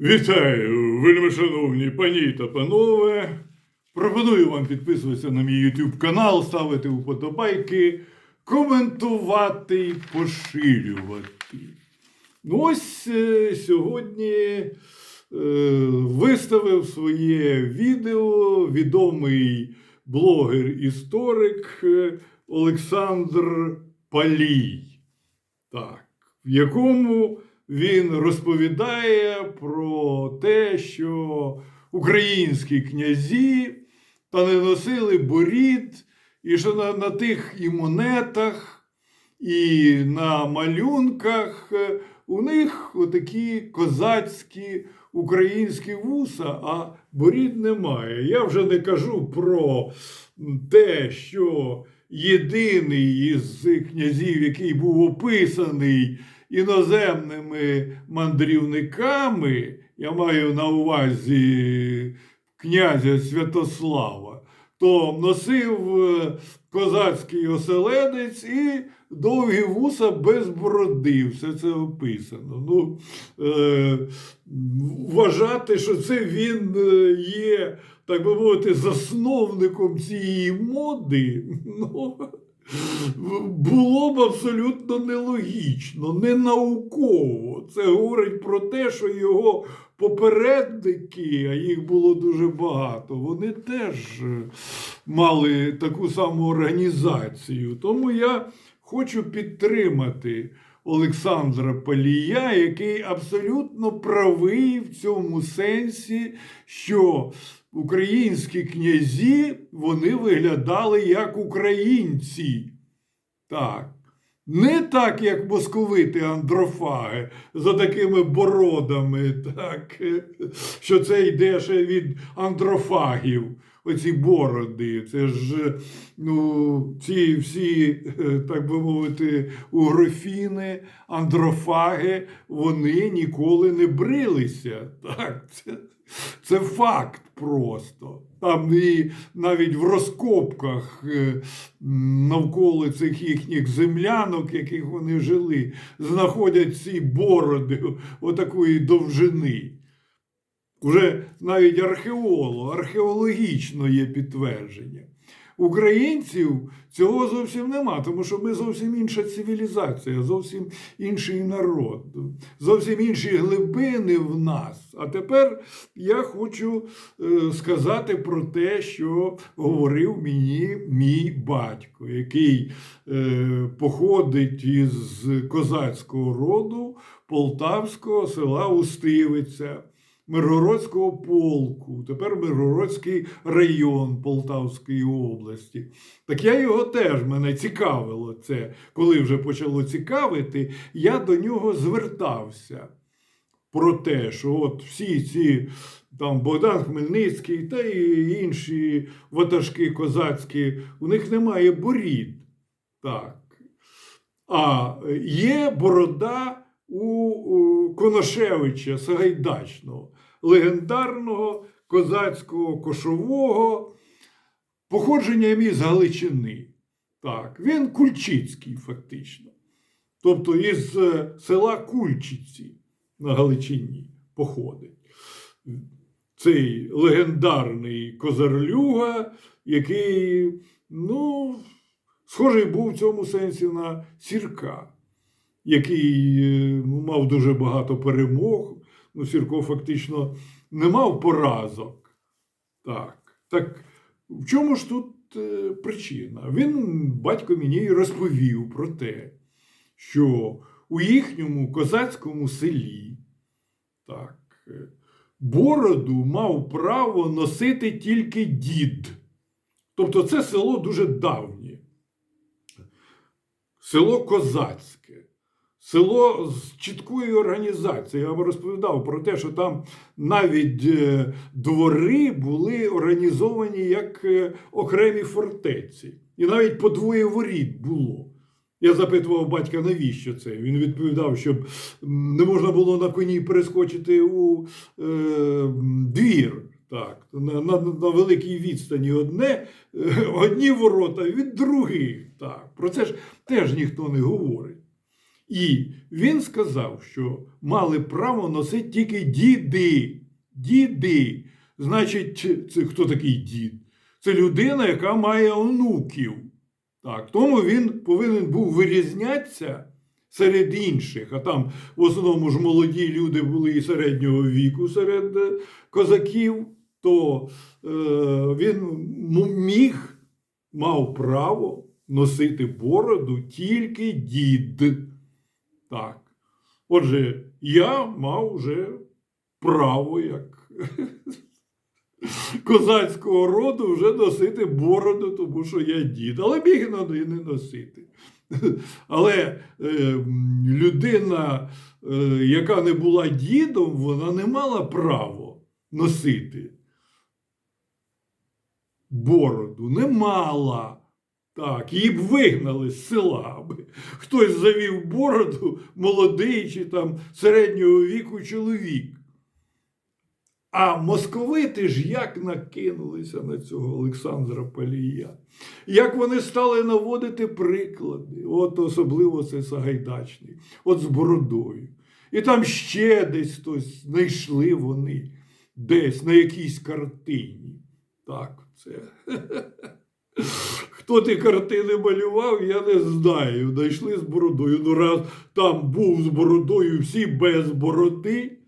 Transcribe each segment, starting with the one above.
Вітаю, вельми пані та панове. Пропоную вам підписуватися на мій YouTube канал, ставити вподобайки, коментувати і поширювати. Ну ось е, сьогодні е, виставив своє відео відомий блогер-історик е, Олександр Палій. Так, в якому він розповідає про те, що українські князі та не носили борід, і що на, на тих і монетах, і на малюнках е, у них отакі козацькі українські вуса, а борід немає. Я вже не кажу про те, що єдиний із князів, який був описаний іноземними мандрівниками, я маю на увазі князя Святослава, то носив е, козацький оселедець і довгі вуса без бороди. Все це описано. Ну, е, вважати, що це він е, є, так би мовити, засновником цієї моди. Ну, було б абсолютно нелогічно, не науково. Це говорить про те, що його попередники, а їх було дуже багато, вони теж е, мали таку саму організацію. Тому я хочу підтримати Олександра Палія, який абсолютно правий в цьому сенсі, що українські князі вони виглядали як українці. Так. Не так, як московити андрофаги за такими бородами, так, що це йде ще від андрофагів, оці бороди. Це ж ну, ці всі, так би мовити, угрофіни, андрофаги, вони ніколи не брилися. Так, це, це факт просто. Там і навіть в розкопках е, навколо цих їхніх землянок, яких вони жили, знаходять ці бороди отакої довжини. Уже навіть археолог, археологічно є підтвердження. Українців цього зовсім нема, тому що ми зовсім інша цивілізація, зовсім інший народ, зовсім інші глибини в нас. А тепер я хочу е, сказати про те, що говорив мені мій батько, який е, походить із козацького роду Полтавського села Устивиця. Миргородського полку, тепер Миргородський район Полтавської області. Так я його теж мене цікавило це. Коли вже почало цікавити, я до нього звертався про те, що от всі ці там Богдан Хмельницький та і інші ватажки козацькі, у них немає борід. Так. А є борода у, Коношевича Сагайдачного, легендарного козацького кошового, походженням із Галичини. Так, він Кульчицький, фактично. Тобто із е, села Кульчиці на Галичині походить. Цей легендарний козарлюга, який, ну, схожий був в цьому сенсі на сірка який е, ну, мав дуже багато перемог. Ну, Сірко фактично не мав поразок. Так. Так в чому ж тут е, причина? Він, батько мені розповів про те, що у їхньому козацькому селі так, е, бороду мав право носити тільки дід. Тобто це село дуже давнє. Село козацьке. Село з чіткою організацією. Я вам розповідав про те, що там навіть е, двори були організовані як е, окремі фортеці. І навіть по двоє воріт було. Я запитував батька, навіщо це? Він відповідав, щоб не можна було на коні перескочити у е, двір. Так, на, на, на великій відстані одне, е, одні ворота від других. Так, Про це ж теж ніхто не говорить. І він сказав, що мали право носити тільки діди. Діди. Значить, це хто такий дід? Це людина, яка має онуків. Так, тому він повинен був вирізнятися серед інших. А там в основному ж молоді люди були і середнього віку серед е, козаків, то е, він міг, мав право носити бороду тільки дід. Так. Отже, я мав вже право як козацького роду вже носити бороду, тому що я дід. Але міг і не носити. Але е, людина, е, яка не була дідом, вона не мала права носити бороду. Не мала. Так, її б вигнали з села. Хтось завів бороду, молодий чи там середнього віку чоловік. А московити ж як накинулися на цього Олександра Палія, як вони стали наводити приклади, от особливо це Сагайдачний, от з бородою. І там ще десь хтось знайшли вони, десь на якійсь картині. Так, це. Хто ті картини малював, я не знаю. Знайшли з бородою. Ну, раз там був з бородою, всі без бороди,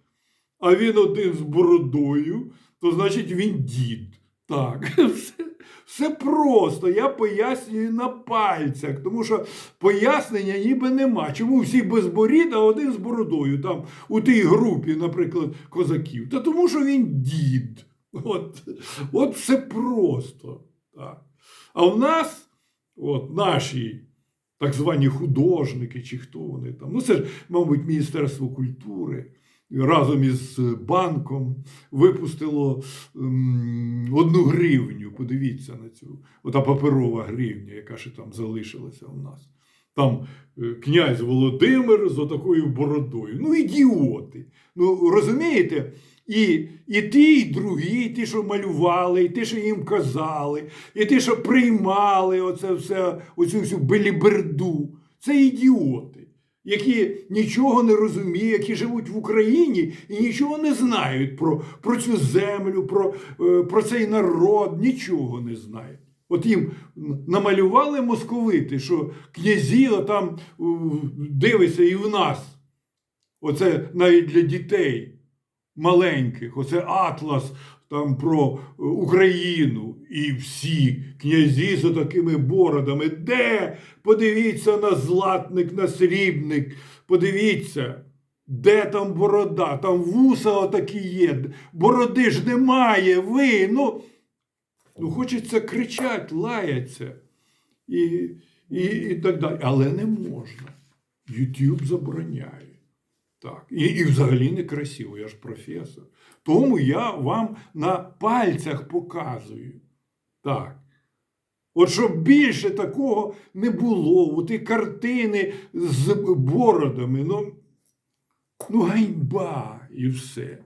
а він один з бородою, то значить він дід. Так, все, все просто. Я пояснюю на пальцях, тому що пояснення ніби нема. Чому всі без борід, а один з бородою, там у тій групі, наприклад, козаків. Та тому, що він дід. От, от все просто. Так. А в нас, от наші так звані художники, чи хто вони там, ну це ж, мабуть, Міністерство культури разом із банком випустило ем, одну гривню. Подивіться на цю, ота паперова гривня, яка ще там залишилася у нас. Там е, князь Володимир з отакою бородою. Ну, ідіоти. Ну, розумієте? І, і ті, і другі, і ті, що малювали, і ті, що їм казали, і ті, що приймали оце все, оцю всю беліберду. Це ідіоти, які нічого не розуміють, які живуть в Україні і нічого не знають про, про цю землю, про, е, про цей народ, нічого не знають. От їм намалювали московити, що князі там дивиться і в нас. Оце навіть для дітей маленьких, оце атлас там про е, Україну і всі князі з такими бородами. Де? Подивіться на златник, на срібник, подивіться. Де там борода? Там вуса отакі є. Бороди ж немає. Ви. Ну, ну хочеться кричати, лаяться і, і, і так далі. Але не можна. YouTube забороняє. Так. І, і взагалі не красиво, я ж професор. Тому я вам на пальцях показую. Так. От щоб більше такого не було, у і картини з бородами, ну, ну ганьба і все.